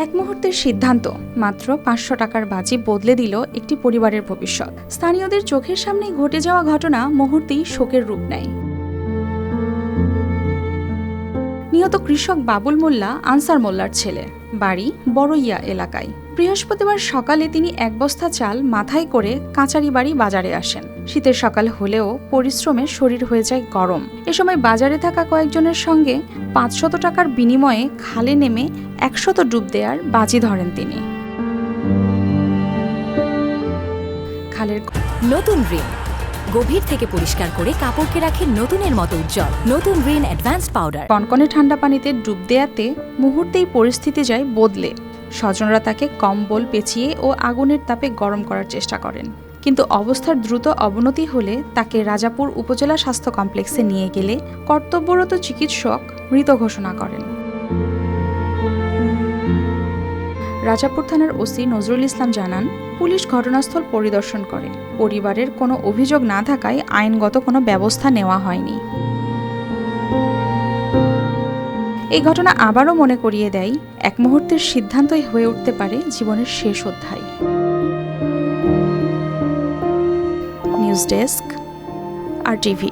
এক মুহূর্তের সিদ্ধান্ত। মাত্র পাঁচশো টাকার বাজি বদলে দিল একটি পরিবারের ভবিষ্যৎ। স্থানীয়দের চোখের সামনেই ঘটে যাওয়া ঘটনা মুহূর্তেই শোকের রূপ নেয়। নিহত কৃষক বাবুল মোল্লা, আনসার মোল্লার ছেলে। বাড়ি বড়ইয়া এলাকায়। বৃহস্পতিবার সকালে তিনি এক বস্তা চাল মাথায় করে কাঁচারি বাড়ি বাজারে আসেন। শীতের সকাল হলেও পরিশ্রমে শরীর হয়ে যায় গরম। এ সময় বাজারে থাকা কয়েকজনের সঙ্গে পাঁচশত টাকার বিনিময়ে খালে নেমে একশত ডুব দেওয়ার বাজি ধরেন তিনি। খালের নতুন রিন গভীর থেকে পরিষ্কার করে কাপড়কে রাখে নতুনের মতো উজ্জ্বল। নতুন রিন অ্যাডভান্স পাউডার কনকনে ঠান্ডা পানিতে ডুব দেয়াতে মুহূর্তেই পরিস্থিতি যায় বদলে। স্বজনরা তাকে কম্বল পেঁচিয়ে ও আগুনের তাপে গরম করার চেষ্টা করেন। কিন্তু অবস্থার দ্রুত অবনতি হলে তাকে রাজাপুর উপজেলা স্বাস্থ্য কমপ্লেক্সে নিয়ে গেলে কর্তব্যরত চিকিৎসক মৃত ঘোষণা করেন। রাজাপুর থানার ওসি নজরুল ইসলাম জানান, পুলিশ ঘটনাস্থল পরিদর্শন করে। পরিবারের কোনো অভিযোগ না থাকায় আইনগত কোনো ব্যবস্থা নেওয়া হয়নি। এই ঘটনা আবারও মনে করিয়ে দেয়, এক মুহূর্তের সিদ্ধান্তই হয়ে উঠতে পারে জীবনের শেষ অধ্যায়। নিউজ ডেস্ক আর টিভি